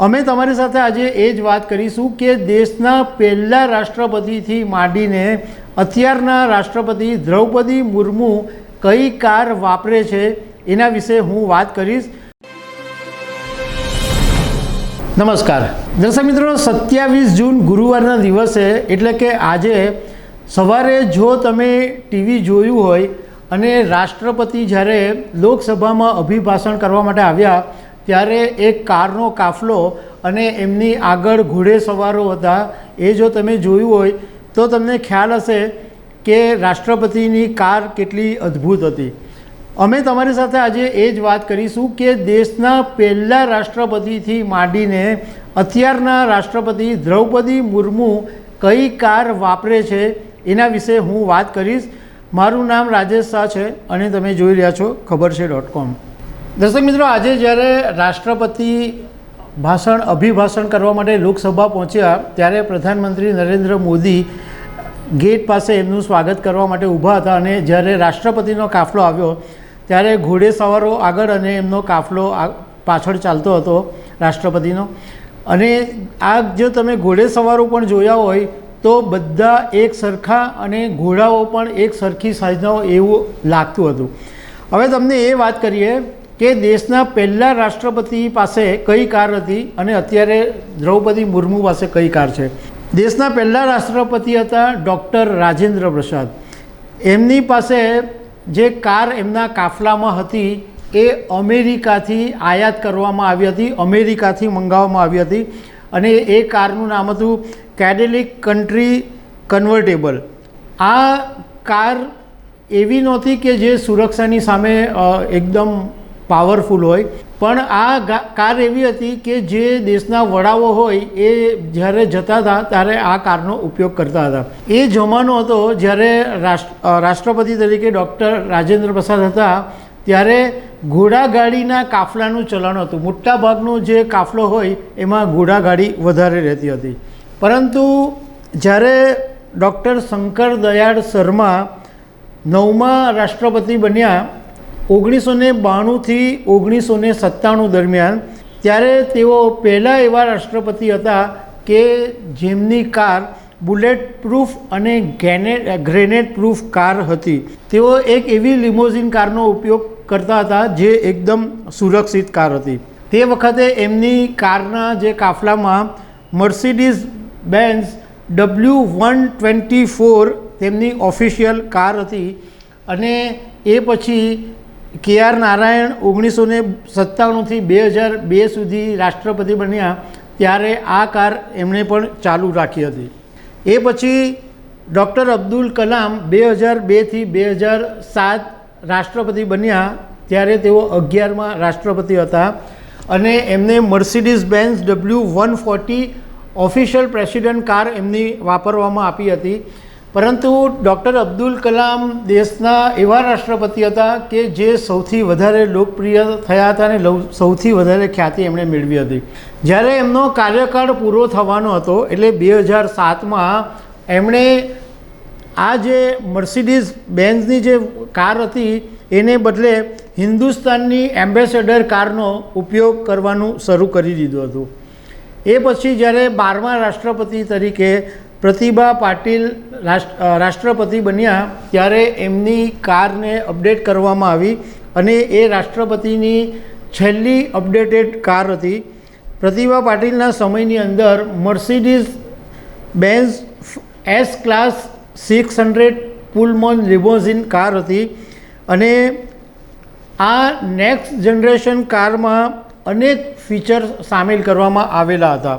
અમે તમારી સાથે આજે એ જ વાત કરીશું કે દેશના પહેલા રાષ્ટ્રપતિથી માંડીને અત્યારના રાષ્ટ્રપતિ દ્રૌપદી મુર્મુ કઈ કાર વાપરે છે એના વિશે હું વાત કરીશ. નમસ્કાર. દર્શક મિત્રો, સત્યાવીસ જૂન ગુરુવારના દિવસે એટલે કે આજે સવારે જો તમે ટીવી જોયું હોય અને રાષ્ટ્રપતિ જ્યારે લોકસભામાં અભિભાષણ કરવા માટે આવ્યા ત્યારે એક કારનો કાફલો અને એમની આગળ ઘોડે સવારો હતા. એ જો તમે જોયું હોય, તો તમને ખ્યાલ હશે કે રાષ્ટ્રપતિની કાર કેટલી અદ્ભુત હતી. અમે તમારી સાથે આજે એ જ વાત કરીશું કે દેશના પહેલા રાષ્ટ્રપતિથી માંડીને અત્યારના રાષ્ટ્રપતિ દ્રૌપદી મુર્મુ કઈ કાર વાપરે છે, એના વિશે હું વાત કરીશ. મારું નામ રાજેશ શાહ છે, અને તમે જોઈ રહ્યા છો ખબર છે ડોટ કોમ. દર્શક મિત્રો, આજે જ્યારે રાષ્ટ્રપતિ ભાષણ, અભિભાષણ કરવા માટે લોકસભા પહોંચ્યા, ત્યારે પ્રધાનમંત્રી નરેન્દ્ર મોદી ગેટ પાસે એમનું સ્વાગત કરવા માટે ઊભા હતા અને જ્યારે રાષ્ટ્રપતિનો કાફલો આવ્યો, ત્યારે ઘોડેસવારો આગળ અને એમનો કાફલો પાછળ ચાલતો હતો રાષ્ટ્રપતિનો. અને આ જો તમે ઘોડેસવારો પણ જોયા હોય, તો બધા એક સરખા અને ઘોડાઓ પણ એક સરખી સાઈઝના એવું લાગતું હતું. હવે તમને એ વાત કરીએ કે દેશના પહેલા રાષ્ટ્રપતિ પાસે કઈ કાર હતી અને અત્યારે દ્રૌપદી મુર્મુ પાસે કઈ કાર છે? દેશના પહેલા રાષ્ટ્રપતિ હતા ડૉક્ટર રાજેન્દ્ર પ્રસાદ. એમની પાસે જે કાર એમના કાફલામાં હતી એ અમેરિકાથી આયાત કરવામાં આવી હતી, અમેરિકાથી મંગાવવામાં આવી હતી અને એ કારનું નામ હતું કેડેલિક કન્ટ્રી કન્વર્ટેબલ આ કાર એવી નહોતી કે જે સુરક્ષાની સામે એકદમ પાવરફુલ હોય. પણ આ કાર એવી હતી કે જે દેશના વડાઓ હોય એ જ્યારે જતા હતા ત્યારે આ કારનો ઉપયોગ કરતા હતા. એ જમાનો હતો જ્યારે રાષ્ટ્રપતિ તરીકે ડૉક્ટર રાજેન્દ્ર પ્રસાદ હતા, ત્યારે ઘોડાગાડીના કાફલાનું ચલણ હતું. મોટાભાગનું જે કાફલો હોય એમાં ઘોડાગાડી વધારે રહેતી હતી. પરંતુ જ્યારે ડૉક્ટર શંકર દયાળ શર્મા નવમા રાષ્ટ્રપતિ બન્યા ઓગણીસો ને બાણુંથી ઓગણીસો ને સત્તાણું દરમિયાન ત્યારે તેઓ પહેલા એવા રાષ્ટ્રપતિ હતા કે જેમની કાર બુલેટ પ્રૂફ અને ગેનેટ ગ્રેનેડ પ્રૂફ કાર હતી. તેઓ એક એવી લિમોઝિન કારનો ઉપયોગ કરતા હતા જે એકદમ સુરક્ષિત કાર હતી. તે વખતે એમની કારના જે કાફલામાં Mercedes Benz W one twenty four તેમની ઓફિશિયલ કાર હતી અને એ પછી કે આર નારાયણ ઓગણીસો ને સત્તાણુંથી બે હજાર બે સુધી રાષ્ટ્રપતિ બન્યા ત્યારે આ કાર એમણે પણ ચાલુ રાખી હતી. એ પછી ડૉક્ટર અબ્દુલ કલામ બે હજાર બેથી બે હજાર સાત રાષ્ટ્રપતિ બન્યા ત્યારે તેઓ અગિયારમાં રાષ્ટ્રપતિ હતા અને એમને Mercedes Benz W one forty official president car એમની વાપરવામાં આપી હતી. પરંતુ ડૉક્ટર અબ્દુલ કલામ દેશના એવા રાષ્ટ્રપતિ હતા કે જે સૌથી વધારે લોકપ્રિય થયા હતા અને સૌથી વધારે ખ્યાતિ એમણે મેળવી હતી. જ્યારે એમનો કાર્યકાળ પૂરો થવાનો હતો, એટલે બે હજાર સાતમાં એમણે આ જે મર્સિડીઝ બેન્ઝની જે કાર હતી, એને બદલે હિન્દુસ્તાનની એમ્બેસેડર કારનો ઉપયોગ કરવાનું શરૂ કરી દીધું હતું. એ પછી જ્યારે બારમા રાષ્ટ્રપતિ તરીકે પ્રતિભા પાટીલ રાષ્ટ્રપતિ બન્યા ત્યારે એમની કારને અપડેટ કરવામાં આવી અને એ રાષ્ટ્રપતિની છેલ્લી અપડેટેડ કાર હતી. પ્રતિભા પાટીલના સમયની અંદર Mercedes Benz S class six hundred Pullman limousine car હતી અને આ નેક્સ્ટ જનરેશન કારમાં અનેક ફીચર સામેલ કરવામાં આવેલા હતા.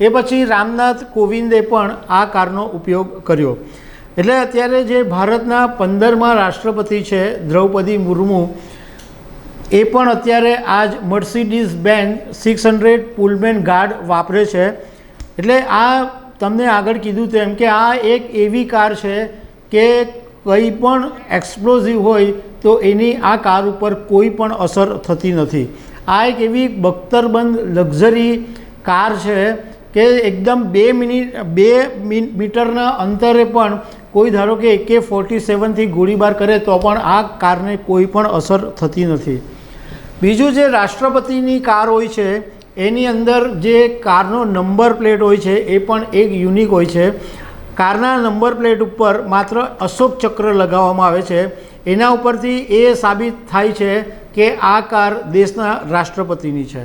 એ પછી રામનાથ કોવિંદે પણ આ કારનો ઉપયોગ કર્યો. એટલે અત્યારે જે ભારતના પંદરમા રાષ્ટ્રપતિ છે, દ્રૌપદી મુર્મુ, એ પણ અત્યારે આ જ મર્સિડીઝ બેન સિક્સ હંડ્રેડ પુલમેન ગાર્ડ વાપરે છે. એટલે આ તમને આગળ કીધું તેમ કે આ એક એવી કાર છે કે કંઈ પણ એક્સપ્લોઝિવ હોય તો એની આ કાર ઉપર કોઈ પણ અસર થતી નથી. આ એક એવી બખ્તરબંધ લક્ઝરી કાર છે કે એકદમ બે મિનિટ, બે મીટરના અંતરે પણ કોઈ ધારો કે એકે ફોર્ટી સેવનથી ગોળીબાર કરે તો પણ આ કારને કોઈ પણ અસર થતી નથી. બીજું જે રાષ્ટ્રપતિની કાર હોય છે, એની અંદર જે કારનો નંબર પ્લેટ હોય છે, એ પણ એક યુનિક હોય છે. કારના નંબર પ્લેટ ઉપર માત્ર અશોક ચક્ર લગાવવામાં આવે છે. એના ઉપરથી એ સાબિત થાય છે કે આ કાર દેશના રાષ્ટ્રપતિની છે.